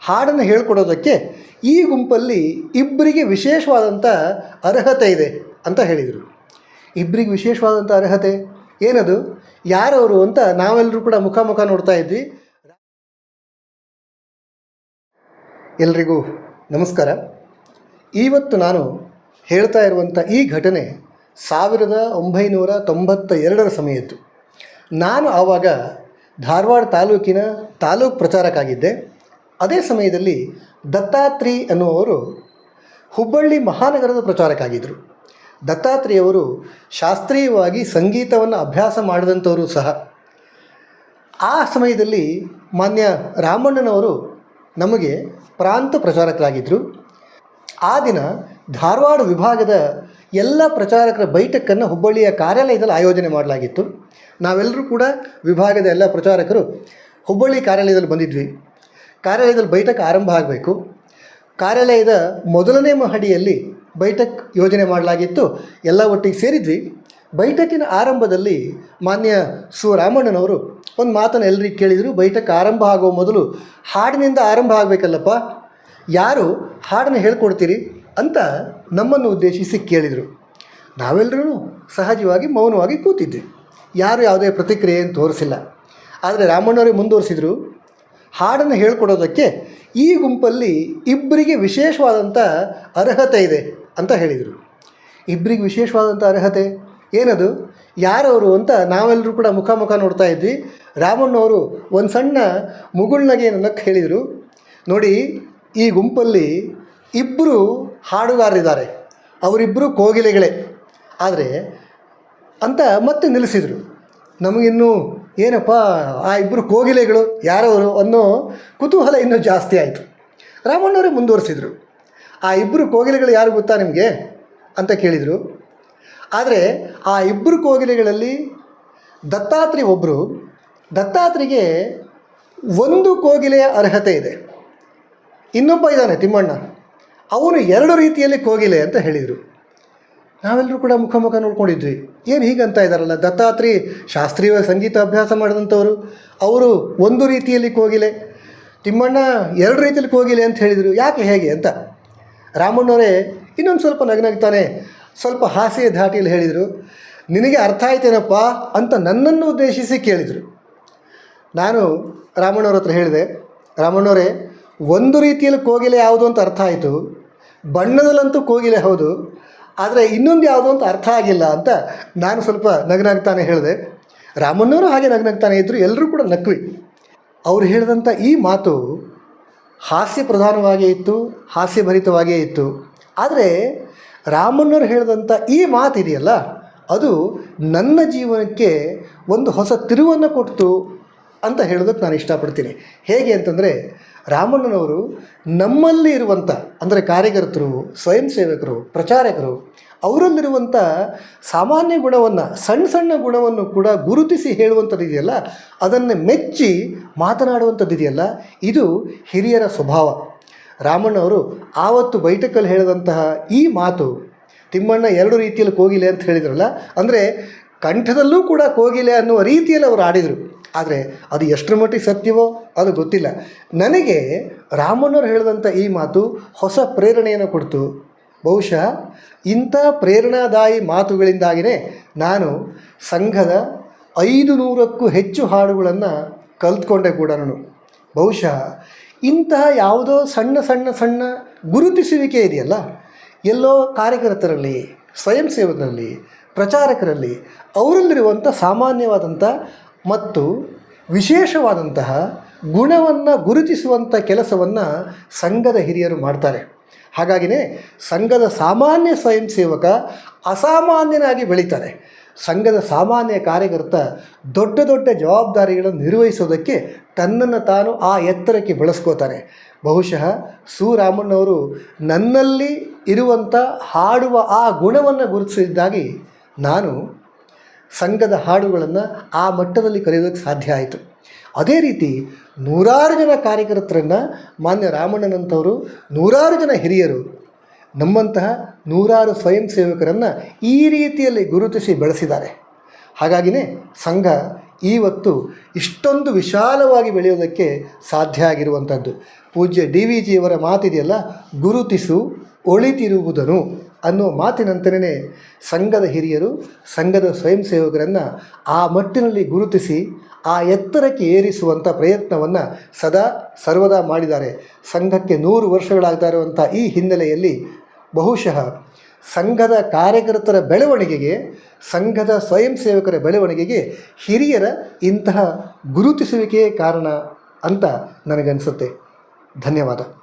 ಹಾಡನ್ನು ಹೇಳ್ಕೊಡೋದಕ್ಕೆ ಈ ಗುಂಪಲ್ಲಿ ಇಬ್ಬರಿಗೆ ವಿಶೇಷವಾದಂಥ ಅರ್ಹತೆ ಇದೆ ಅಂತ ಹೇಳಿದರು. ಇಬ್ಬರಿಗೆ ವಿಶೇಷವಾದಂಥ ಅರ್ಹತೆ ಏನದು? ಯಾರವರು ಅಂತ ನಾವೆಲ್ಲರೂ ಕೂಡ ಮುಖ ಮುಖ ನೋಡ್ತಾ ಇದ್ವಿ. ಎಲ್ರಿಗೂ ನಮಸ್ಕಾರ. ಇವತ್ತು ನಾನು ಹೇಳ್ತಾ ಇರುವಂಥ ಈ ಘಟನೆ ಸಾವಿರದ ಒಂಬೈನೂರ ತೊಂಬತ್ತ ಎರಡರ ಸಮಯದ್ದು. ನಾನು ಆವಾಗ ಧಾರವಾಡ ತಾಲೂಕಿನ ತಾಲೂಕು ಪ್ರಚಾರಕ್ಕಾಗಿದ್ದೆ. ಅದೇ ಸಮಯದಲ್ಲಿ ದತ್ತಾತ್ರಿ ಅನ್ನುವರು ಹುಬ್ಬಳ್ಳಿ ಮಹಾನಗರದ ಪ್ರಚಾರಕ್ಕಾಗಿದ್ದರು. ದತ್ತಾತ್ರಿಯವರು ಶಾಸ್ತ್ರೀಯವಾಗಿ ಸಂಗೀತವನ್ನು ಅಭ್ಯಾಸ ಮಾಡಿದಂಥವರು ಸಹ. ಆ ಸಮಯದಲ್ಲಿ ಮಾನ್ಯ ರಾಮಣ್ಣನವರು ನಮಗೆ ಪ್ರಾಂತ ಪ್ರಚಾರಕರಾಗಿದ್ದರು. ಆ ದಿನ ಧಾರವಾಡ ವಿಭಾಗದ ಎಲ್ಲ ಪ್ರಚಾರಕರ ಬೈಠಕ್ಕನ್ನು ಹುಬ್ಬಳ್ಳಿಯ ಕಾರ್ಯಾಲಯದಲ್ಲಿ ಆಯೋಜನೆ ಮಾಡಲಾಗಿತ್ತು. ನಾವೆಲ್ಲರೂ ಕೂಡ ವಿಭಾಗದ ಎಲ್ಲ ಪ್ರಚಾರಕರು ಹುಬ್ಬಳ್ಳಿ ಕಾರ್ಯಾಲಯದಲ್ಲಿ ಬಂದಿದ್ವಿ. ಕಾರ್ಯಾಲಯದಲ್ಲಿ ಬೈಠಕ್ ಆರಂಭ ಆಗಬೇಕು. ಕಾರ್ಯಾಲಯದ ಮೊದಲನೇ ಮಹಡಿಯಲ್ಲಿ ಬೈಠಕ್ ಯೋಜನೆ ಮಾಡಲಾಗಿತ್ತು. ಎಲ್ಲ ಒಟ್ಟಿಗೆ ಸೇರಿದ್ವಿ. ಬೈಠಕಿನ ಆರಂಭದಲ್ಲಿ ಮಾನ್ಯ ಸು ರಾಮಣ್ಣನವರು ಒಂದು ಮಾತನ್ನು ಎಲ್ಲರಿಗೆ ಕೇಳಿದರು. ಬೈಠಕ್ ಆರಂಭ ಆಗೋ ಮೊದಲು ಹಾಡಿನಿಂದ ಆರಂಭ ಆಗಬೇಕಲ್ಲಪ್ಪ. ಯಾರು ಹಾಡನ್ನು ಹೇಳ್ಕೊಡ್ತೀರಿ ಅಂತ ನಮ್ಮನ್ನು ಉದ್ದೇಶಿಸಿ ಕೇಳಿದರು. ನಾವೆಲ್ಲರೂ ಸಹಜವಾಗಿ ಮೌನವಾಗಿ ಕೂತಿದ್ವಿ. ಯಾರು ಯಾವುದೇ ಪ್ರತಿಕ್ರಿಯೆಯನ್ನು ತೋರಿಸಿಲ್ಲ. ಆದರೆ ರಾಮಣ್ಣವರೇ ಮುಂದುವರಿಸಿದರು. ಹಾಡನ್ನು ಹೇಳ್ಕೊಡೋದಕ್ಕೆ ಈ ಗುಂಪಲ್ಲಿ ಇಬ್ಬರಿಗೆ ವಿಶೇಷವಾದಂಥ ಅರ್ಹತೆ ಇದೆ ಅಂತ ಹೇಳಿದರು. ಇಬ್ಬರಿಗೆ ವಿಶೇಷವಾದಂಥ ಅರ್ಹತೆ? ಏನದು? ಯಾರವರು ಅಂತ ನಾವೆಲ್ಲರೂ ಕೂಡ ಮುಖ ಮುಖ ನೋಡ್ತಾ ಇದ್ವಿ. ರಾಮಣ್ಣವರು ಒಂದು ಸಣ್ಣ ಮುಗುಳ್ನಗೆ ನಕ್ಕೆ ಹೇಳಿದರು. ನೋಡಿ, ಈ ಗುಂಪಲ್ಲಿ ಇಬ್ಬರು ಹಾಡುಗಾರರಿದ್ದಾರೆ. ಅವರಿಬ್ಬರು ಕೋಗಿಲೆಗಳೇ. ಆದರೆ, ಅಂತ ಮತ್ತೆ ನಿಲ್ಲಿಸಿದರು. ನಮಗಿನ್ನೂ ಏನಪ್ಪ, ಆ ಇಬ್ಬರು ಕೋಗಿಲೆಗಳು ಯಾರವರು ಅನ್ನೋ ಕುತೂಹಲ ಇನ್ನೂ ಜಾಸ್ತಿ ಆಯಿತು. ರಾಮಣ್ಣವರೇ ಮುಂದುವರಿಸಿದರು. ಆ ಇಬ್ಬರು ಕೋಗಿಲೆಗಳು ಯಾರು ಗೊತ್ತಾ ನಿಮಗೆ? ಅಂತ ಕೇಳಿದರು. ಆದರೆ ಆ ಇಬ್ಬರು ಕೋಗಿಲೆಗಳಲ್ಲಿ ದತ್ತಾತ್ರಿ ಒಬ್ಬರು ದತ್ತಾತ್ರಿಗೆ ಒಂದು ಕೋಗಿಲೆಯ ಅರ್ಹತೆ ಇದೆ. ಇನ್ನೊಬ್ಬ ಇದ್ದಾನೆ ತಿಮ್ಮಣ್ಣ. ಅವನು ಎರಡು ರೀತಿಯಲ್ಲಿ ಕೋಗಿಲೆ ಅಂತ ಹೇಳಿದರು. ನಾವೆಲ್ಲರೂ ಕೂಡ ಮುಖ ಮುಖ ನೋಡ್ಕೊಂಡಿದ್ವಿ. ಏನು ಹೀಗಂತ ಇದ್ದಾರಲ್ಲ ದತ್ತಾತ್ರಿ ಶಾಸ್ತ್ರೀಯ ಸಂಗೀತ ಅಭ್ಯಾಸ ಮಾಡಿದಂಥವರು. ಅವರು ಒಂದು ರೀತಿಯಲ್ಲಿ ಕೋಗಿಲೆ. ತಿಮ್ಮಣ್ಣ ಎರಡು ರೀತಿಯಲ್ಲಿ ಕೋಗಿಲೆ ಅಂತ ಹೇಳಿದರು. ಯಾಕೆ ಹೇಗೆ ಅಂತ? ರಾಮಣ್ಣವರೇ ಇನ್ನೊಂದು ಸ್ವಲ್ಪ ನಗನಗ್ತಾನೆ, ಸ್ವಲ್ಪ ಹಾಸ್ಯ ಧಾಟಿಯಲ್ಲಿ ಹೇಳಿದರು. ನಿನಗೆ ಅರ್ಥ ಆಯ್ತೇನಪ್ಪ ಅಂತ ನನ್ನನ್ನು ಉದ್ದೇಶಿಸಿ ಕೇಳಿದರು. ನಾನು ರಾಮಣ್ಣವ್ರ ಹತ್ರ ಹೇಳಿದೆ, ರಾಮಣ್ಣವರೇ, ಒಂದು ರೀತಿಯಲ್ಲಿ ಕೋಗಿಲೆ ಯಾವುದು ಅಂತ ಅರ್ಥ ಆಯಿತು. ಬಣ್ಣದಲ್ಲಂತೂ ಕೋಗಿಲೆ ಹೌದು. ಆದರೆ ಇನ್ನೊಂದು ಯಾವುದು ಅಂತ ಅರ್ಥ ಆಗಿಲ್ಲ ಅಂತ ನಾನು ಸ್ವಲ್ಪ ನಗನಾಗ್ತಾನೆ ಹೇಳಿದೆ. ರಾಮಣ್ಣವರು ಹಾಗೆ ನಗನಾಗ್ತಾನೆ ಇದ್ದರು ಎಲ್ಲರೂ ಕೂಡ ನಕ್ವಿ. ಅವ್ರು ಹೇಳಿದಂಥ ಈ ಮಾತು ಹಾಸ್ಯ ಪ್ರಧಾನವಾಗಿಯೇ ಇತ್ತು ಹಾಸ್ಯಭರಿತವಾಗಿಯೇ ಇತ್ತು. ಆದರೆ ರಾಮಣ್ಣವ್ರು ಹೇಳಿದಂಥ ಈ ಮಾತಿದೆಯಲ್ಲ, ಅದು ನನ್ನ ಜೀವನಕ್ಕೆ ಒಂದು ಹೊಸ ತಿರುವನ್ನು ಕೊಡ್ತು ಅಂತ ಹೇಳೋದಕ್ಕೆ ನಾನು ಇಷ್ಟಪಡ್ತೀನಿ. ಹೇಗೆ ಅಂತಂದರೆ ರಾಮಣ್ಣನವರು ನಮ್ಮಲ್ಲಿ ಇರುವಂಥ ಅಂದರೆ ಕಾರ್ಯಕರ್ತರು, ಸ್ವಯಂ ಸೇವಕರು, ಪ್ರಚಾರಕರು ಅವರಲ್ಲಿರುವಂಥ ಸಾಮಾನ್ಯ ಗುಣವನ್ನು, ಸಣ್ಣ ಸಣ್ಣ ಗುಣವನ್ನು ಕೂಡ ಗುರುತಿಸಿ ಹೇಳುವಂಥದ್ದು ಇದೆಯಲ್ಲ? ಅದನ್ನು ಮೆಚ್ಚಿ ಮಾತನಾಡುವಂಥದ್ದು ಇದೆಯಲ್ಲ? ಇದು ಹಿರಿಯರ ಸ್ವಭಾವ. ರಾಮಣ್ಣವರು ಆವತ್ತು ಬೈಠಕಲ್ಲಿ ಹೇಳಿದಂತಹ ಈ ಮಾತು, ತಿಮ್ಮಣ್ಣ ಎರಡು ರೀತಿಯಲ್ಲಿ ಕೋಗಿಲೆ ಅಂತ ಹೇಳಿದ್ರಲ್ಲ, ಅಂದರೆ ಕಂಠದಲ್ಲೂ ಕೂಡ ಕೋಗಿಲೆ ಅನ್ನುವ ರೀತಿಯಲ್ಲಿ ಅವರು ಆಡಿದರು. ಆದರೆ ಅದು ಎಷ್ಟರ ಮಟ್ಟಿಗೆ ಸತ್ಯವೋ ಅದು ಗೊತ್ತಿಲ್ಲ. ನನಗೆ ರಾಮನವರು ಹೇಳಿದಂಥ ಈ ಮಾತು ಹೊಸ ಪ್ರೇರಣೆಯನ್ನು ಕೊಡ್ತು. ಬಹುಶಃ ಇಂಥ ಪ್ರೇರಣಾದಾಯಿ ಮಾತುಗಳಿಂದಾಗಿಯೇ ನಾನು ಸಂಘದ ಐದು ನೂರಕ್ಕೂ ಹೆಚ್ಚು ಹಾಡುಗಳನ್ನು ಕಲ್ತ್ಕೊಂಡೆ ಕೂಡ ನಾನು. ಬಹುಶಃ ಇಂತಹ ಯಾವುದೋ ಸಣ್ಣ ಸಣ್ಣ ಸಣ್ಣ ಗುರುತಿಸುವಿಕೆ ಇದೆಯಲ್ಲ? ಎಲ್ಲೋ ಕಾರ್ಯಕರ್ತರಲ್ಲಿ, ಸ್ವಯಂ ಸೇವಕರಲ್ಲಿ, ಪ್ರಚಾರಕರಲ್ಲಿ ಅವರಲ್ಲಿರುವಂಥ ಸಾಮಾನ್ಯವಾದಂಥ ಮತ್ತು ವಿಶೇಷವಾದಂತಹ ಗುಣವನ್ನು ಗುರುತಿಸುವಂಥ ಕೆಲಸವನ್ನು ಸಂಘದ ಹಿರಿಯರು ಮಾಡ್ತಾರೆ. ಹಾಗಾಗಿಯೇ ಸಂಘದ ಸಾಮಾನ್ಯ ಸ್ವಯಂ ಸೇವಕ ಅಸಾಮಾನ್ಯನಾಗಿ ಬೆಳೀತಾರೆ. ಸಂಘದ ಸಾಮಾನ್ಯ ಕಾರ್ಯಕರ್ತ ದೊಡ್ಡ ದೊಡ್ಡ ಜವಾಬ್ದಾರಿಗಳನ್ನು ನಿರ್ವಹಿಸೋದಕ್ಕೆ ತನ್ನನ್ನು ತಾನು ಆ ಎತ್ತರಕ್ಕೆ ಬೆಳೆಸ್ಕೋತಾನೆ ಬಹುಶಃ ಸುರಾಮಣ್ಣವರು ನನ್ನಲ್ಲಿ ಇರುವಂಥ ಹಾಡುವ ಆ ಗುಣವನ್ನು ಗುರುತಿಸಿದ್ದಾಗಿ ನಾನು ಸಂಘದ ಹಾಡುಗಳನ್ನು ಆ ಮಟ್ಟದಲ್ಲಿ ಕರೆಯೋದಕ್ಕೆ ಸಾಧ್ಯ ಆಯಿತು. ಅದೇ ರೀತಿ ನೂರಾರು ಜನ ಕಾರ್ಯಕರ್ತರನ್ನು ಮಾನ್ಯ ರಾಮಣ್ಣನಂಥವರು ನೂರಾರು ಜನ ಹಿರಿಯರು, ನಮ್ಮಂತಹ ನೂರಾರು ಸ್ವಯಂ ಸೇವಕರನ್ನು ಈ ರೀತಿಯಲ್ಲಿ ಗುರುತಿಸಿ ಬೆಳೆಸಿದ್ದಾರೆ. ಹಾಗಾಗಿಯೇ ಸಂಘ ಇವತ್ತು ಇಷ್ಟೊಂದು ವಿಶಾಲವಾಗಿ ಬೆಳೆಯೋದಕ್ಕೆ ಸಾಧ್ಯ ಆಗಿರುವಂಥದ್ದು. ಪೂಜ್ಯ ಡಿ ವಿ ಜಿಯವರ ಮಾತಿದೆಯಲ್ಲ, ಗುರುತಿಸು, ಒಳಿತಿರುವುದನು. ಅನ್ನೋ ಮಾತಿನಂತೆಯೇ ಸಂಘದ ಹಿರಿಯರು, ಸಂಘದ ಸ್ವಯಂ ಸೇವಕರನ್ನು ಆ ಮಟ್ಟಿನಲ್ಲಿ ಗುರುತಿಸಿ, ಆ ಎತ್ತರಕ್ಕೆ ಏರಿಸುವಂಥ ಪ್ರಯತ್ನವನ್ನು ಸದಾ ಸರ್ವದಾ ಮಾಡಿದ್ದಾರೆ. ಸಂಘಕ್ಕೆ ನೂರು ವರ್ಷಗಳಾಗ್ತಾ ಇರುವಂಥ ಈ ಹಿನ್ನೆಲೆಯಲ್ಲಿ ಬಹುಶಃ ಸಂಘದ ಕಾರ್ಯಕರ್ತರ ಬೆಳವಣಿಗೆಗೆ, ಸಂಘದ ಸ್ವಯಂ ಸೇವಕರ ಬೆಳವಣಿಗೆಗೆ ಹಿರಿಯರ ಇಂತಹ ಗುರುತಿಸುವಿಕೆಯೇ ಕಾರಣ ಅಂತ ನನಗನ್ಸುತ್ತೆ. ಧನ್ಯವಾದ.